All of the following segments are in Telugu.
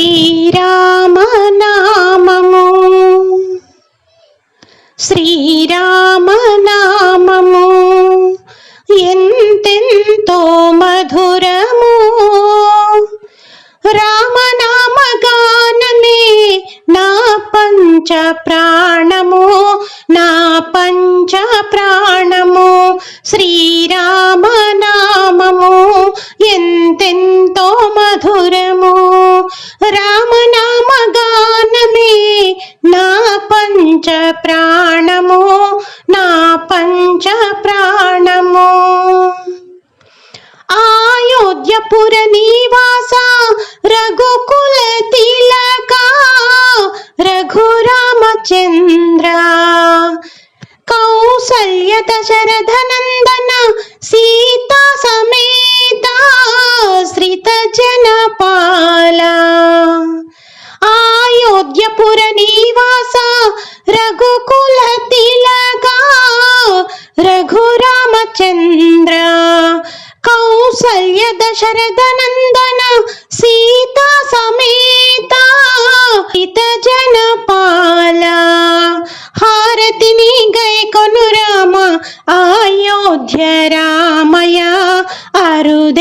శ్రీరామనామము. శ్రీరామనామము. ఎంతెంతో మధురము. రామనామగానమే నా పంచ ప్రాణము నా పంచ ప్రాణము శ్రీరామనామము. ఎంతెంతో మధుర చంద్ర కౌసల్య దశరథ నందన సీతా సమేత శ్రీత జనపాల. అయోధ్యపుర నివాస రఘుకుల తిలక రఘురామచంద్ర. కౌసల్య దశరథ నందన సీతా సమేత హిత జనపాల హారతిని గై కొనురామ అయోధ్య రామయ అరుదెంచవేమయ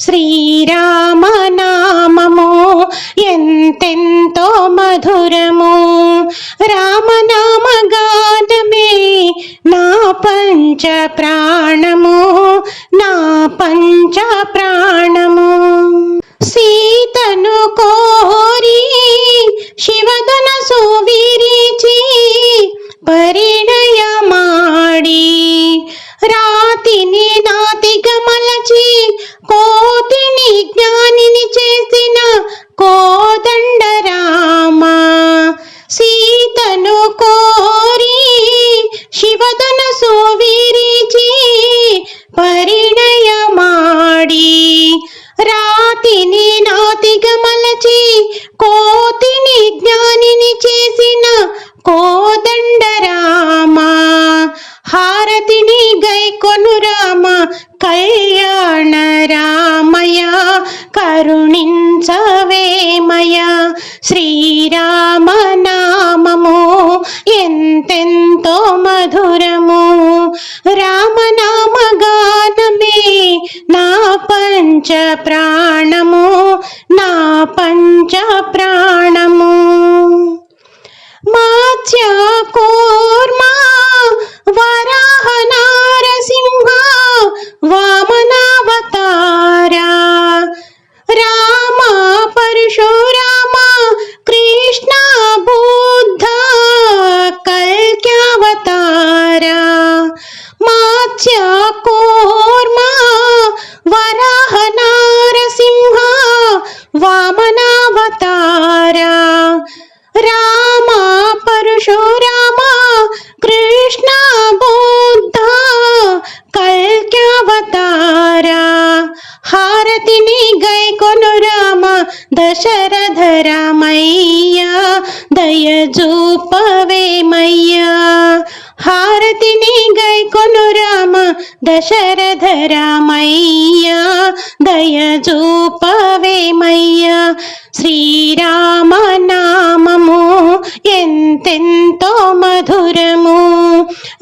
శ్రీరామనామము ఎంతెంతో మధురము. రామనామగానమే నా పంచ ప్రాణము నా పంచ ప్రాణము. కళ్యాణ రామయ కరుణించవేమయ శ్రీరామ నామము ఎంతెంతో మధురము. రామనామగానమే నా పంచ ప్రాణము నా పంచ ప్రాణము. మాత్యాకో वरा माच्या कोर्मा वराहना रसिंहा वामनावतारामा परुशो राम कृष्णा बुद्धा कल्क्यावतारा हारतिनि गैको राम दशरथ रामय्या दयजूपवे मय्या హారతిని గైకొను రామ దశరథ రామయ్యా దయ శ్రీరామ శ్రీరామనామము ఎంతెంతో మధురము.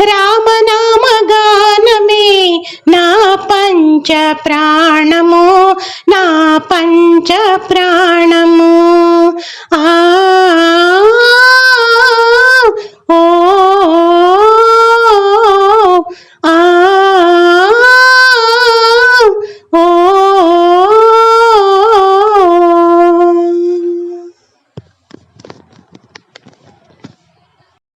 రామనామ గానమే నా పంచ ప్రాణము నా పంచ ప్రాణము. ఆ